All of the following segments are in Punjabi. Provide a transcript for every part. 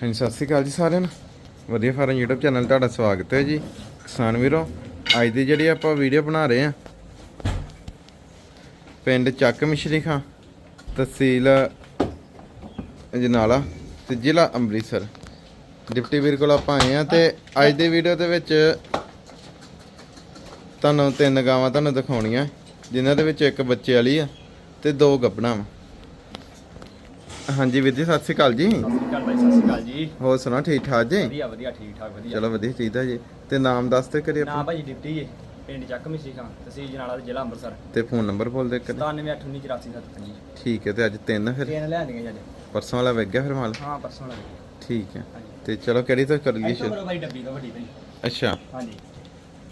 ਹਾਂਜੀ, ਸਤਿ ਸ਼੍ਰੀ ਅਕਾਲ ਜੀ ਸਾਰਿਆਂ ਨੂੰ। ਵਧੀਆ ਫਾਰਮ YouTube ਚੈਨਲ ਤੁਹਾਡਾ ਸਵਾਗਤ ਹੈ ਜੀ। ਕਿਸਾਨ ਵੀਰੋ, ਅੱਜ ਦੀ ਜਿਹੜੀ ਆਪਾਂ ਵੀਡੀਓ ਬਣਾ ਰਹੇ ਆ ਪਿੰਡ ਚੱਕ ਮਿਸ਼ਰੀ ਖਾਂ, ਤਹਿਸੀਲ ਜਨਾਲਾ ਤੇ ਜ਼ਿਲ੍ਹਾ ਅੰਮ੍ਰਿਤਸਰ। ਡਿਪਟੀ ਵੀਰ ਕੋਲ ਆਪਾਂ ਆਏ ਆ ਤੇ ਅੱਜ ਦੀ ਵੀਡੀਓ ਦੇ ਵਿੱਚ ਤੁਹਾਨੂੰ ਤਿੰਨ ਗਾਵਾਂ ਤੁਹਾਨੂੰ ਦਿਖਾਉਣੀਆਂ, ਜਿਨ੍ਹਾਂ ਦੇ ਵਿੱਚ ਇੱਕ ਬੱਚੇ ਵਾਲੀ ਆ ਤੇ ਦੋ ਗੱਭਣਾ ਵਾ। ਹਾਂਜੀ ਵੀਰ ਜੀ ਸਤਿ ਸ਼੍ਰੀ ਅਕਾਲ ਜੀ। ਸਤਿ ਸ਼੍ਰੀ ਅਕਾਲ ਭਾਈ ਸਤਿ ਸ਼੍ਰੀ ਅਕਾਲ ਜੀ। ਹੋਰ ਸੁਣਾ ਠੀਕ ਠਾਕ ਜੀ? ਵਧੀਆ ਵਧੀਆ ਠੀਕ ਠਾਕ ਵਧੀਆ। ਚਲੋ ਵਧੀਆ ਚਾਹੀਦਾ ਜੀ। ਤੇ ਨਾਮ ਦੱਸ ਤੇ ਕਰੀ ਨਾਮ ਆਪਾਂ ਭਾਜੀ ਡਿਪਟੀ ਜੀ ਪਿੰਡ ਚੱਕ ਮਿਸੀ ਖਾਂ ਤਹਿਸੀਲ ਜਨਾਲਾ ਤੇ ਜ਼ਿਲ੍ਹਾ ਅੰਮ੍ਰਿਤਸਰ। ਤੇ ਫੋਨ ਨੰਬਰ ਬੋਲ ਦੇ ਕਰੀ 9781948755 ਠੀਕ ਹੈ ਤੇ ਅੱਜ ਤਿੰਨ ਫਿਰ? ਟ੍ਰੇਨ ਲੈਂਦੀਆਂ ਜੀ ਅੱਜ। ਪਰਸੋਂ ਵਾਲਾ ਵੇਖ ਗਿਆ ਫਿਰ ਮਾਲ? ਹਾਂ ਪਰਸੋਂ ਲੱਗੀ ਠੀਕ ਹੈ। ਤੇ ਚਲੋ ਕਿਹੜੀ ਤੋਂ ਕਰ ਲਈ ਇੱਥੋਂ ਸ਼ੁਰੂ? ਭਾਈ ਡੱਬੀ ਤੋਂ ਵੱਡੀ ਭਾਈ ਅੱਛਾ। ਹਾਂਜੀ।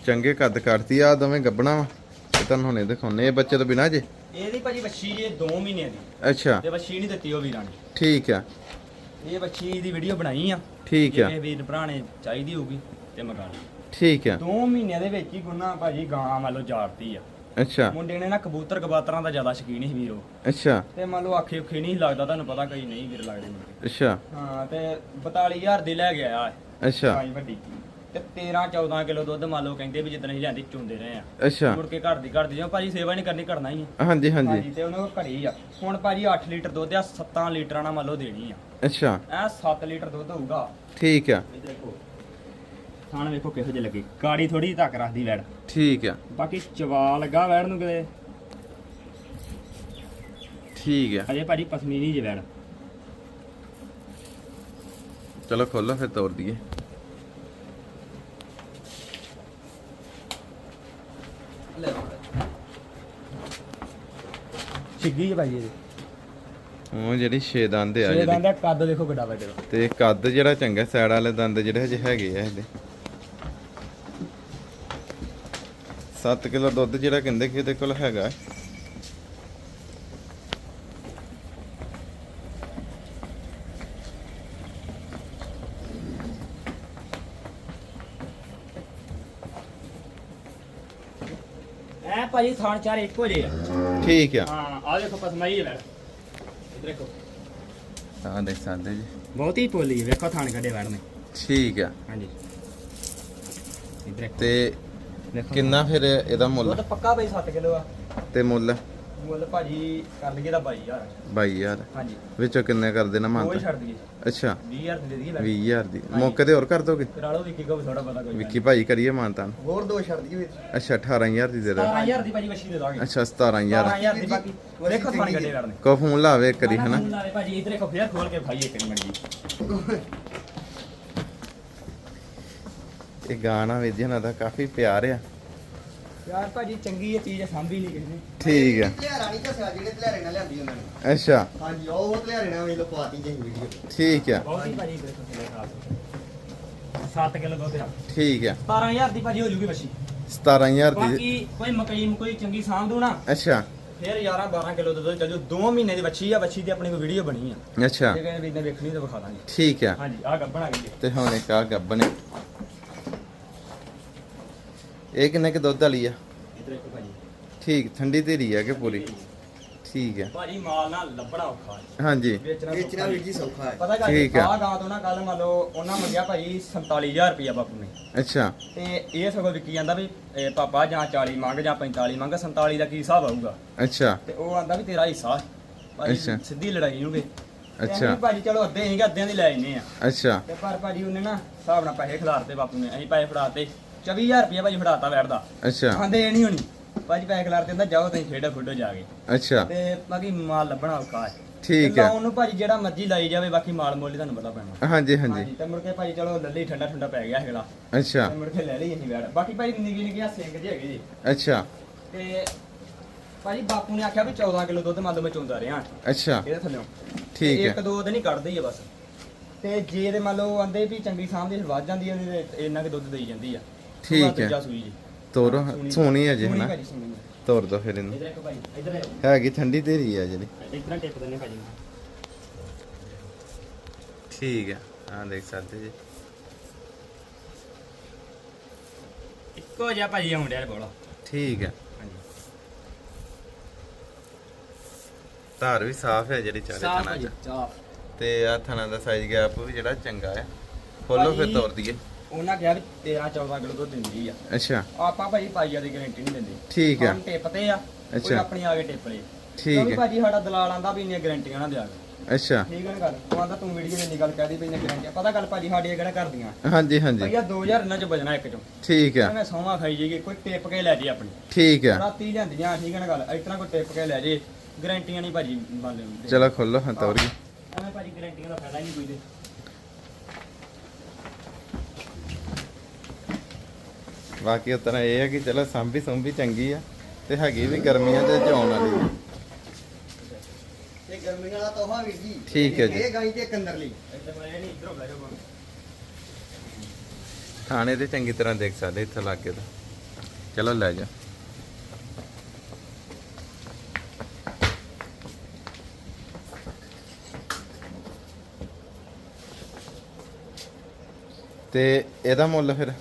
ਚੰਗੇ ਕੱਦ ਕਰਤੀ ਆ ਦੋਵੇਂ ਗੱਬਣਾ ਵਾ। ਤੇ ਤੁਹਾਨੂੰ ਹੁਣੇ ਦਿਖਾਉਨੇ ਇਹ ਬੱਚੇ ਤੋਂ ਬਿਨਾ ਜੇ। ਇਹਦੀ ਭਾਜੀ ਬੱਚੀ ਜੇ 2 ਮਹੀਨਿਆਂ ਦੀ। ਅੱਛਾ। ਤੇ ਬੱਚੀ ਨਹੀਂ ਦਿੱਤੀ ਉਹ ਵੀਰਾਂ ਨੇ। ਠੀਕ ਆ। ਇਹ ਬੱਚੀ ਦੀ ਵੀਡੀਓ ਬਣਾਈ ਆ। ਠੀਕ ਆ। ਜੇ ਵੀਰ ਭਰਾ ਨੇ ਚਾਹੀਦੀ ਹੋਊਗੀ ਤੇ ਮੰਗਾ ਠੀਕ ਆ। 2 ਮਹੀਨਿਆਂ ਦੇ ਵਿੱਚ ਹੀ ਗੁੰਨਾ ਭਾਜੀ ਗਾਂ ਮੰਨ ਲਓ ਜਾੜਤੀ ਆ। ਅੱਛਾ। ਮੁੰਡੇ ਨੇ ਨਾ ਕਬੂਤਰ ਕਬਾਤਰਾਂ ਦਾ ਜ਼ਿਆਦਾ ਸ਼ੌਕੀਨ ਸੀ ਵੀਰੋ ਅੱਛਾ। ਤੇ ਮੰਨ ਲਓ ਆਖੇ ਉਖੇ ਨਹੀਂ ਲੱਗਦਾ ਤੁਹਾਨੂੰ ਪਤਾ ਕਈ ਨਹੀਂ ਵੀਰ ਲੱਗਦੇ ਮੁੰਡੇ। ਅੱਛਾ। ਹਾਂ ਤੇ 42000 ਦੀ ਲੈ ਗਿਆ ਆ ਅੱਛਾ। ਸਾਈ ਵੱਡੀ। ਤੇ 13 14 ਕਿਲੋ ਦੁੱਧ ਮੰਨ ਲਓ ਕਹਿੰਦੇ ਵੀ ਜਿੱਦਣ ਅਸੀਂ ਲਿਆਂਦੀ ਚੁੰਦੇ ਰਹੇ ਆ। ਅੱਛਾ। ਮੁੜ ਕੇ ਘਰ ਦੀ ਘਰ ਦੀ ਜਿਵੇਂ ਭਾਜੀ ਸੇਵਾ ਨਹੀਂ ਕਰਨੀ ਕਰਨਾ ਹੀ ਆ। ਹਾਂਜੀ ਹਾਂਜੀ। ਹਾਂਜੀ ਤੇ ਉਹਨਾਂ ਕੋਲ ਘੜੀ ਆ। ਹੁਣ ਭਾਜੀ 8 ਲੀਟਰ ਦੁੱਧ ਆ 7 ਲੀਟਰਾਂ ਨਾਲ ਮੰਨ ਲਓ ਦੇਣੀ ਆ। ਅੱਛਾ। ਐ 7 ਲੀਟਰ ਦੁੱਧ ਹੋਊਗਾ। ਠੀਕ ਆ। ਇਹ ਦੇਖੋ। ਥਾਣ ਵੇਖੋ ਕਿਹੋ ਜਿਹੇ ਲੱਗੇ। ਕਾੜੀ ਥੋੜੀ ਧੱਕ ਰੱਖਦੀ ਵੈੜ। ਠੀਕ ਆ। ਬਾਕੀ ਚਵਾ ਲੱਗਾ ਵੈੜ ਨੂੰ ਕਿਤੇ। ਠੀਕ ਆ। ਅਜੇ ਭਾਜੀ ਪਸਮੀ ਨਹੀਂ ਜੇ ਵੈੜ। ਚਲੋ ਖੋਲੋ ਫਿਰ ਦਈਏ। ਛਿੱਗੀ ਜੇ ਭਾਜੀ ਇਹਦੇ। ਉਹ ਜਿਹੜੀ ਛੇ ਦੰਦ ਆ ਛੇ ਜਿਹੜੀ। ਦੰਦ ਦਾ ਕੱਦ ਦੇਖੋ ਕਿੱਡਾ ਵੱਡੇ ਤੇ ਕੱਦ ਜਿਹੜਾ ਚੰਗਾ ਸਾਈਡ ਵਾਲੇ ਦੰਦ ਜਿਹੜੇ ਹਜੇ ਹੈਗੇ ਆ ਇਹਦੇ। 7 ਕਿਲੋ ਦੁੱਧ ਜਿਹੜਾ ਕਹਿੰਦੇ ਕਿ ਇਹਦੇ ਕੋਲ ਹੈਗਾ। ਭਾਜੀ ਥਾਣ ਚਾਰ ਇੱਕੋ ਜਿਹੇ ਆ। ਠੀਕ ਆ। ਹਾਂ ਆ ਦੇਖੋ ਪਸਮਾਈ ਹੈ ਇਧਰ ਦੇਖੋ। ਆ ਦੇਖ ਸਕਦੇ ਜੀ। ਬਹੁਤ ਹੀ ਪੋਲੀ ਹੈ ਵੇਖੋ ਥਾਣ ਕੱਢੇ ਵੈੜ ਨੇ ਠੀਕ ਆ। ਹਾਂਜੀ। ਇਧਰ ਤੇ ਦੇਖੋ। ਕਿੰਨਾ ਫਿਰ ਇਹਦਾ ਮੁੱਲ? ਦੁੱਧ ਪੱਕਾ ਬਈ 7 ਕਿਲੋ ਆ। ਤੇ ਮੁੱਲ? ਮੁੱਲ ਭਾਜੀ ਕਰ ਲਈਏ ਦਾ 22000 22000 ਹਾਂਜੀ। ਵਿੱਚੋਂ ਕਿੰਨੇ ਕਰ ਦੇਣਾ ਕੋਈ ਮੰਨਤਾ ਛੱਡ ਦਈਏ। ਅੱਛਾ। 20000 ਦੀ ਦੇ ਦਈਏ ਵੈੜ 20000 ਦੀ। ਮੌਕੇ ਤੇ ਹੋਰ ਕਰ ਦੋਗੇ? ਕਰਾ ਲਓ ਵਿੱਕੀ ਕੋ ਥੋੜਾ ਪਤਾ ਕੋਈ ਵਿੱਕੀ ਭਾਈ ਕਰੀਏ ਮਾਨਤਾਨ ਹੋਰ ਦੋ ਛੱਡ ਦਈਏ ਵਿੱਚ। ਅੱਛਾ 18000 ਦੀ ਦੇ ਦੋ 17000 ਦੀ ਭਾਜੀ ਮੱਛੀ ਦੇ ਦਾਂਗੇ। ਅੱਛਾ 17000 17000 ਦੀ ਬਾਕੀ ਦੇਖੋ ਥਾਣ ਕੱਢੇ ਵੈੜ ਨੇ ਕੋ ਫੋਨ ਲਾਵੇ ਇੱਕ ਕਰੀ ਹਨਾ? ਨਾਲੇ ਭਾਜੀ ਇਧਰ ਦੇਖੋ ਫੇਰ ਖੋਲ ਕੇ ਭਾਈ ਇੱਕ ਮਿੰਟ ਜੀ। ਇਹ ਗਾਣਾ ਵੀ ਜਿਹਨਾਂ ਦਾ ਕਾਫੀ ਪਿਆਰ ਆ। ਯਾਰ ਭਾਜੀ ਚੰਗੀ ਇਹ ਚੀਜ਼ ਸਾਂਭੀ ਨਹੀਂ ਕਿਸੇ ਨੇ। ਠੀਕ ਆ। ਧਲਿਆਰਾ ਨਹੀਂ ਦੱਸਿਆ ਜਿਹੜੇ ਧਲਿਆਰੇ ਨਾਲ ਲਿਆਂਦੀ ਉਹਨਾਂ ਨੇ। ਅੱਛਾ। ਹਾਂਜੀ ਉਹ ਧਲਿਆਰੇ ਨਾਲ ਵੀ ਲਪਾਤੀ ਜਿਹੀ ਵੀਡੀਓ ਠੀਕ ਆ। ਬਹੁਤ ਹੀ ਭਾਜੀ ਦੇਖੋ ਥੱਲੇ ਖਾਸ। 7 ਕਿਲੋ ਦੁੱਧ ਆ। ਠੀਕ ਆ। 17000 ਦੀ ਭਾਜੀ ਹੋ ਜੂਗੀ ਮੱਛੀ 17000 ਦੀ। ਬਾਕੀ ਕੋਈ ਮਕਈ ਕੋਈ ਚੰਗੀ ਸਾਂਭ ਦੂ ਨਾ। ਅੱਛਾ। ਫਿਰ 11 12 ਕਿਲੋ ਦੁੱਧ ਚੱਲ ਜੂ। 2 ਮਹੀਨੇ ਦੀ ਬੱਚੀ ਆ ਬੱਚੀ ਦੀ ਆਪਣੀ ਕੋਈ ਵੀਡੀਓ ਬਣੀ ਆ। ਅੱਛਾ। ਜੇ ਕਹਿੰਦੇ ਵੀ ਇਹਨੇ ਵੇਖਣੀ ਤਾਂ ਵਿਖਾ ਦਾਂਗੇ। ਠੀਕ ਆ। ਹਾਂਜੀ ਆਹ ਗੱਬਣ ਆ ਗਈ। ਤੇ ਹੁਣ ਇੱਕ ਆ। ਗੱਬਨੇ ਇਹ ਕਿੰਨੇ ਕਿ ਦੁੱਧ ਵਾਲੀ ਆ? ਇਧਰ ਦੇਖੋ ਭਾਜੀ। ਠੀਕ ਠੰਡੀ ਧੀਰੀ ਆ ਕਿ ਪੂਰੀ? ਠੀਕ ਆ। ਭਾਜੀ ਮਾਲ ਨਾਲ ਲੱਭਣਾ ਔਖਾ ਹੈ। ਹਾਂਜੀ। ਵੇਚਣਾ ਵੀਰ ਜੀ ਸੌਖਾ ਹੈ। ਪਤਾ ਗੱਲ ਠੀਕ ਆ। ਆ ਗਾਂ ਤੋਂ ਨਾ ਕੱਲ ਮੰਨ ਲਓ ਉਹਨਾਂ ਮੰਗਿਆ ਭਾਜੀ 47000 ਰੁਪਇਆ ਬਾਪੂ ਨੇ। ਅੱਛਾ। ਤੇ ਇਹ ਸਗੋਂ ਵਿਕੀ ਜਾਂਦਾ ਵੀ ਇਹ ਪਾਪਾ ਜਾਂ 40 ਮੰਗ ਜਾਂ 45 ਮੰਗ 47 ਦਾ ਕੀ ਹਿਸਾਬ ਆਊਗਾ? ਅੱਛਾ। ਤੇ ਉਹ ਆਂਦਾ ਵੀ ਤੇਰਾ ਹਿੱਸਾ ਭਾਜੀ ਅੱਛਾ। ਸਿੱਧੀ ਲੜਾਈ ਹੋਊਗੀ ਅੱਛਾ। ਭਾਜੀ ਚਲੋ ਅੱਧੇ ਸੀਗੇ ਅੱਧਿਆਂ ਦੀ ਲੈ ਜੰਨੇ ਆ। ਅੱਛਾ। ਤੇ ਪਰ ਭਾਜੀ ਉਹਨੇ ਨਾ ਹਿਸਾਬ ਨਾਲ ਪੈਸੇ ਖਿਲਾਰਤੇ ਬਾਪੂ ਨੇ ਅਸੀਂ ਪੈਸੇ ਫੜਾਤੇ। 24000 ਰੁਪਇਆ ਭਾਜੀ ਫੜਾਤਾ ਬੈਠਦਾ ਅੱਛਾ। ਆਂਦੇ ਇਹ ਨਹੀਂ ਹੋਣੀ। ਭਾਜੀ ਪੈਸੇ ਖਿਲਾਰਤੇ ਕਹਿੰਦਾ ਜਾਓ ਤੁਸੀਂ ਖੇਡੋ ਖੁੱਡੋ ਜਾ ਕੇ। ਅੱਛਾ। ਤੇ ਬਾਕੀ ਮਾਲ ਲੱਭਣਾ ਔਖਾ ਹੈ। ਠੀਕ ਹੈ। ਲਾਉਣ ਨੂੰ ਭਾਜੀ ਜਿਹੜਾ ਮਰਜ਼ੀ ਲਾਈ ਜਾਵੇ ਬਾਕੀ ਮਾਲ ਮੋਲੀ ਤੁਹਾਨੂੰ ਪਤਾ ਪੈਣਾ। ਹਾਂਜੀ ਹਾਂਜੀ। ਤੇ ਮੁੜ ਕੇ ਭਾਜੀ ਚਲੋ ਲੱਲੀ ਠੰਡਾ ਠੰਡਾ ਪੈ ਗਿਆ ਹੈਗਲਾ ਅੱਛਾ। ਤੇ ਮੁੜ ਕੇ ਲੈ ਲਈ ਅਸੀਂ ਬੈਠ ਬਾਕੀ ਭਾਜੀ ਨਿੱਕੀ ਨਿੱਕੀ ਆ ਸਿੰਘ ਜਿਹੇ ਹੈਗੇ ਜੀ। ਅੱਛਾ। ਤੇ ਭਾਜੀ ਬਾਪੂ ਨੇ ਆਖਿਆ ਵੀ 14 ਕਿਲੋ ਦੁੱਧ ਮੰਨ ਲਓ ਮੈਂ ਚੋਂਦਾ ਰਿਹਾ। ਅੱਛਾ। ਇਹਦੇ ਥੱਲੇ ਠੀਕ ਇੱਕ ਹੈ ਦੋ ਦਿਨ ਹੀ ਕੱਢਦੇ ਹੀ ਆ ਬਸ। ਤੇ ਜੇ ਤੇ ਮੰਨ ਲਓ ਆਂਦੇ ਵੀ ਚੰਗੀ ਸਾਂਭਦੀ ਵੱਧ ਜਾਂਦੀ ਤੇ ਇੰਨਾ ਕਿ ਦੁੱਧ ਦੇਈ ਜਾਂਦੀ ਆ। ਠੀਕ ਹੈ। ਦੂਜਾ ਸੂਈ ਜੀ। ਤੋਰੋ ਸੋਹਣੀ ਹੈ ਜੀ ਹਨਾ? ਭਾਜੀ ਆ। ਤੋਰ ਦੋ ਫਿਰ ਇਹਨੂੰ। ਇੱਧਰ ਇੱਕ ਭਾਜੀ ਇੱਧਰ ਆਓ। ਹੈਗੀ ਠੰਡੀ ਧੀਰੀ ਆ ਜਿਹੜੀ। ਇੱਧਰ ਟਿਪ ਦਿੰਨੇ ਭਾਜੀ ਠੀਕ ਹੈ ਹਾਂ ਦੇਖ ਸਕਦੇ ਜੀ। ਇੱਕੋ ਜਿਹਾ ਭਾਜੀ ਆ ਮੁੰਡਿਆਂ ਦੇ ਬੋਲਾ। ਠੀਕ ਹੈ। ਹਾਂਜੀ। ਧਾਰ ਵੀ ਸਾਫ਼ ਹੈ ਜਿਹੜੀ ਚਾਰੇ ਸਾਫ਼ ਚਨਾ ਭਾਜੀ ਚ। ਸਾਫ਼। ਤੇ ਆ ਥਣਾ ਦਾ ਸਾਈਜ਼ ਗੈਪ ਵੀ ਜਿਹੜਾ ਚੰਗਾ ਆ। ਖੋਲੋ ਫਿਰ ਤੋਰ ਦਈਏ। ਉਹਨਾਂ ਕਿਹਾ ਵੀ 13 14 ਕਿਲੋ ਦੁੱਧ ਦਿੰਦੀ ਆ। ਅੱਛਾ। ਆਪਾਂ ਭਾਜੀ ਪਾਈਆ ਦੀ ਗਾਰੰਟੀ ਨਹੀਂ ਦਿੰਦੇ। ਠੀਕ ਆ। ਟਿਪ ਤੇ ਆ ਕੋਈ ਅੱਛਾ। ਆਪਣੀ ਆ ਕੇ ਟਿਪ ਲੇ। ਠੀਕ ਹੈ ਭਾਜੀ ਸਾਡਾ ਦਲਾਲ ਆਂਦਾ ਵੀ ਇੰਨੀਆਂ ਗਾਰੰਟੀਆਂ ਨਾ ਦਿਆ ਕਰ। ਅੱਛਾ। ਠੀਕ ਹੈ ਨਾ ਗੱਲ? ਉਹ ਆਂਦਾ ਤੂੰ ਵੀਡੀਓ 'ਚ ਇੰਨੀ ਗੱਲ ਕਹਿਦੀ ਵੀ ਇੰਨੀਆਂ ਗਾਰੰਟੀਆਂ ਪਤਾ ਗੱਲ ਭਾਜੀ ਸਾਡੀਆਂ ਕਿਹੜਾ ਕਰਦੀਆਂ? ਹਾਂਜੀ ਹਾਂਜੀ। ਭਈਆ 2000 ਇਹਨਾਂ 'ਚ ਬਜਣਾ ਇੱਕ 'ਚੋਂ। ਠੀਕ ਆ। ਮੈਂ ਸੌਵਾ ਖਾਈ ਜੀਗੀ ਕੋਈ ਟਿਪ ਕੇ ਲੈ ਜੇ ਆਪਣੀ। ਠੀਕ ਆ। ਰਾਤੀ ਲਿਆਂਦੀਆਂ ਠੀਕ ਹੈ ਨਾ ਗੱਲ? ਇਤਨਾ ਕੋਈ ਟਿਪ ਕੇ ਲੈ ਜੇ ਗਾਰੰਟੀਆਂ ਨਹੀਂ ਭਾਜੀ ਲੈਂਦੇ ਚਲੋ ਖੋਲੋ ਹਾਂ। ਤੋਰ ਐਵੇਂ ਭਾਜੀ ਗਾਰੰਟੀਆਂ ਦਾ ਫਾਇਦਾ ਹੀ ਨਹੀਂ ਕੋਈ ਦੇ ਬਾਕੀ ਉਤਨਾ ਇਹ ਹੈ ਕਿ ਚਲੋ ਸੰਭੀ ਸੰਭੀ ਚੰਗੀ ਆ ਤੇ ਹੈਗੀ ਵੀ ਗਰਮੀਆਂ ਦੇ ਚਾਉਣ ਵਾਲੀ। ਆ। ਤੇ ਗਰਮੀ ਵਾਲਾ ਤੋਹਫਾ ਵੀਰ ਜੀ ਠੀਕ ਹੈ ਜੀ। ਇਹ ਗਾਈ ਤੇ ਕੰਦਰ ਲਈ। ਇੱਧਰ ਮੈਂ ਨਹੀਂ ਇੱਧਰੋਂ ਬਹਿ ਜਾਓ ਥਾਣੇ ਤੇ ਚੰਗੀ ਤਰ੍ਹਾਂ ਦੇਖ ਸਕਦੇ ਇੱਥੇ ਲਾਗੇ ਦਾ ਚਲੋ ਲੈ ਜਾ। ਤੇ ਇਹਦਾ ਮੁੱਲ ਫਿਰ?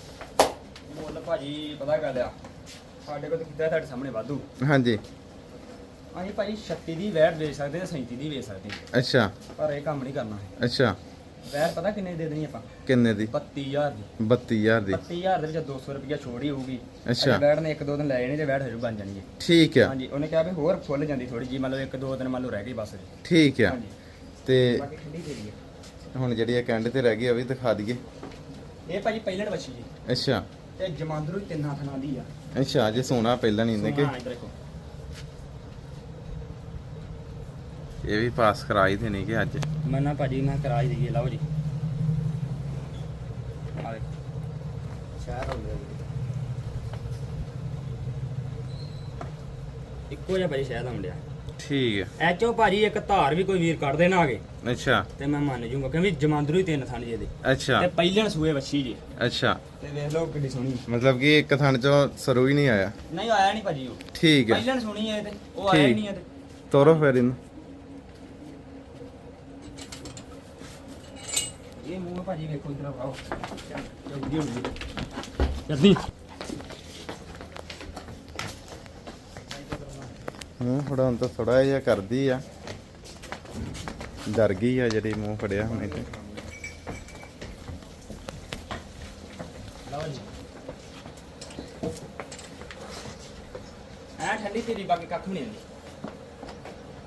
ਭਾਜੀ ਪਤਾ ਗੱਲ ਆ। ਸਾਡੇ ਕੋਲ ਤਾਂ ਕੀਤਾ ਤੁਹਾਡੇ ਸਾਹਮਣੇ ਵਾਧੂ। ਹਾਂਜੀ। ਅਸੀਂ ਭਾਜੀ 36 ਦੀ ਵੈਟ ਵੇਚ ਸਕਦੇ ਤੇ 37 ਦੀ ਵੇਚ ਸਕਦੇ। ਅੱਛਾ। ਪਰ ਇਹ ਕੰਮ ਨਹੀਂ ਕਰਨਾ ਅੱਛਾ। ਵੈਟ ਪਤਾ ਕਿੰਨੇ ਦੀ ਦੇ ਦੇਣੀ ਆਪਾਂ? ਕਿੰਨੇ ਦੀ? 32000 ਦੀ। 32000 ਦੀ। 32000 ਦੇ ਵਿੱਚ 200 ਰੁਪਇਆ ਛੋੜ ਹੀ ਹੋਊਗੀ। ਅੱਛਾ। ਵੈਟ ਨੇ ਇੱਕ ਦੋ ਦਿਨ ਲੈ ਜਾਣੀ ਤੇ ਵੈਟ ਹਜੂ ਬਣ ਜਾਣੀ ਹੈ ਠੀਕ ਆ। ਹਾਂਜੀ ਉਹਨੇ ਕਿਹਾ ਵੀ ਹੋਰ ਫੁੱਲ ਜਾਂਦੀ ਥੋੜੀ ਜੀ ਮਤਲਬ ਇੱਕ ਦੋ ਦਿਨ ਮੰਨ ਲਓ ਰਹਿ ਗਈ ਬਸ। ਠੀਕ ਆ। ਹਾਂਜੀ। ਤੇ ਬਾਕੀ ਠੰਡੀ ਹੈ ਹੁਣ ਜਿਹੜੀ ਇਹ ਕੰਡ ਤੇ ਰਹਿ ਗਈ ਉਹ ਵੀ ਦਿਖਾ ਦਈਏ। ਇਹ ਭਾਜੀ ਪਹਿਲਣ ਵੱਛੀ ਜੀ। ਅੱਛਾ। ਤੇ ਜਮਾਂਦਰੂ ਹੀ ਤਿੰਨਾਂ ਥਣਾਂ ਦੀ ਆ। ਅੱਛਾ ਜੇ ਸੋਨਾ ਪਹਿਲਾਂ ਨਹੀਂ ਕਿ ਹਾਂ ਇੱਧਰ ਦੇਖੋ। ਇਹ ਵੀ ਪਾਸ ਕਰਾਈ ਤੇ ਨਹੀਂ ਕਿ ਅੱਜ? ਮੈਂ ਨਾ ਭਾਜੀ ਮੈਂ ਕਰਾ ਹੀ ਦਈਏ ਲਓ ਜੀ। ਆ ਦੇਖੋ ਸ਼ਹਿਰ ਹੋ ਗਿਆ ਜੀ। ਇੱਕੋ ਜਿਹਾ ਭਾਜੀ ਸ਼ਾਇਦ ਆਉਂਦਿਆ ਠੀਕ ਹੈ। ਐਚੋ ਭਾਜੀ ਇੱਕ ਧਾਰ ਵੀ ਕੋਈ ਵੀਰ ਕੱਢ ਦੇਣਾ ਆਗੇ। ਅੱਛਾ। ਤੇ ਮੈਂ ਮੰਨ ਜੂੰਗਾ ਕਿਉਂਕਿ ਜਮਾਂਦਰੂ ਹੀ ਤਿੰਨ ਥਣ ਜੀ ਇਹਦੇ ਅੱਛਾ। ਤੇ ਪਹਿਲਣ ਸੂਏ ਵੱਛੀ ਜੀ। ਅੱਛਾ। ਤੇ ਵੇਖ ਲਓ ਕਿੱਡੀ ਸੋਹਣੀ। ਮਤਲਬ ਕਿ ਇੱਕ ਥਣ ਚੋਂ ਸਰੂ ਹੀ ਨਹੀਂ ਆਇਆ। ਨਹੀਂ ਆਇਆ ਨਹੀਂ ਭਾਜੀ ਉਹ। ਠੀਕ ਹੈ। ਪਹਿਲਣ ਸੁਣੀ ਹੈ ਤੇ ਉਹ ਆਇਆ ਹੀ। ਨਹੀਂ ਇਹਦੇ ਤੋਰੋ ਫਿਰ ਇਹਨੂੰ। ਇਹ ਮੂੰਹ ਭਾਜੀ ਵੇਖੋ ਇਧਰ ਆਓ। ਜਲਦੀ ਜਲਦੀ। ਮੂੰਹ ਫੜਾਉਣ ਤੋਂ ਥੋੜਾ ਜਿਹਾ ਕਰਦੀ ਆ। ਡਰ ਗਈ ਆ ਜਿਹੜੀ ਮੂੰਹ ਫੜਿਆ ਹੁਣੇ ਤੇ ਲਓ ਜੀ। ਆ ਠੰਡੀ ਤੇਰੀ ਬਾਕੀ ਕੱਖ ਨਹੀਂ ਆਉਂਦੀ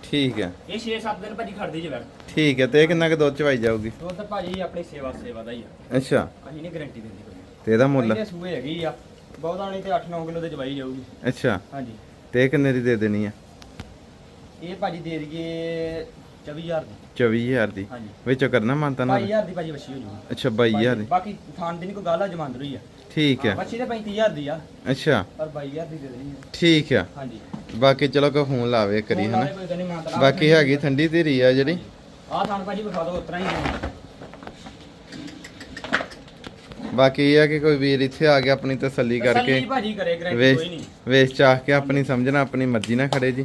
ਠੀਕ ਹੈ ਇਹ 6-7 ਦਿਨ ਭਾਜੀ ਖੜਦੀ ਜੇ ਠੀਕ ਹੈ ਤੇ ਇਹ ਕਿੰਨਾ ਕੁ ਦੁੱਧ ਚਵਾਈ ਜਾਊਗੀ? ਦੁੱਧ ਭਾਜੀ ਆਪਣੀ ਸੇਵਾ ਸੇਵਾ ਦਾ ਹੀ ਆ। ਅੱਛਾ। ਅਸੀਂ ਨਹੀਂ ਗਾਰੰਟੀ ਦਿੰਦੀ ਕੋਈ। ਤੇ ਇਹਦਾ ਮੁੱਲ? ਪਹਿਲੇ ਸੂਏ ਹੈਗੀ ਆ। ਬਹੁਤਾ ਨਹੀਂ ਤੇ 8-9 ਕਿਲੋ ਦੇ ਜਵਾਈ ਜਾਊਗੀ। ਅੱਛਾ। ਹਾਂਜੀ। ਤੇ ਇਹ ਕਿੰਨੇ ਦੀ ਦੇ ਦੇਣੀ ਆ? ਇਹ ਭਾਜੀ ਦੇ ਦਈਏ 24000 ਦੀ। 24000 ਦੀ। ਹਾਂਜੀ। ਵਿੱਚੋਂ ਕਰਨਾ ਮੰਨਤਾ ਨਾ 22000 ਦੀ ਭਾਜੀ ਵੱਛੀ ਹੋ ਜੂਗੀ। ਅੱਛਾ 22000 ਦੀ। ਬਾਕੀ ਥਾਣ ਦੀ ਨਹੀਂ ਕੋਈ ਗੱਲ ਆ ਜਮਾਂਦਰੂ ਹੀ ਆ। ਠੀਕ ਹੈ ਵੱਛੀ ਤੇ 35000 ਦੀ ਆ। ਅੱਛਾ। ਪਰ 22000 ਦੀ ਦੇ ਦੇਣੀ ਆ। ਠੀਕ ਆ। ਹਾਂਜੀ। ਬਾਕੀ ਚਲੋ ਕੋ ਫੋਨ ਲਾਵੇ ਕਰੀ ਹਨਾ? ਬਾਕੀ ਹੈਗੀ ਠੰਡੀ ਧੀਰੀ ਆ ਜਿਹੜੀ। ਆਹ ਥਾਣ ਭਾਜੀ ਵਿਖਾ ਦਿਓ ਉਤਰਾ ਹੀ। ਬਾਕੀ ਇਹ ਆ ਕਿ ਕੋਈ ਵੀਰ ਇੱਥੇ ਆ ਕੇ ਆਪਣੀ ਤਸੱਲੀ ਕਰਕੇ। ਤਸੱਲੀ ਭਾਜੀ ਕਰੇ ਗਰੰਟੀ ਵੇਚ ਕੋਈ ਨਹੀਂ। ਵੇਚ ਚਾਹ ਕੇ ਆਪਣੀ ਸਮਝਣਾ ਆਪਣੀ ਮਰਜ਼ੀ ਨਾਲ ਖੜੇ ਜੀ।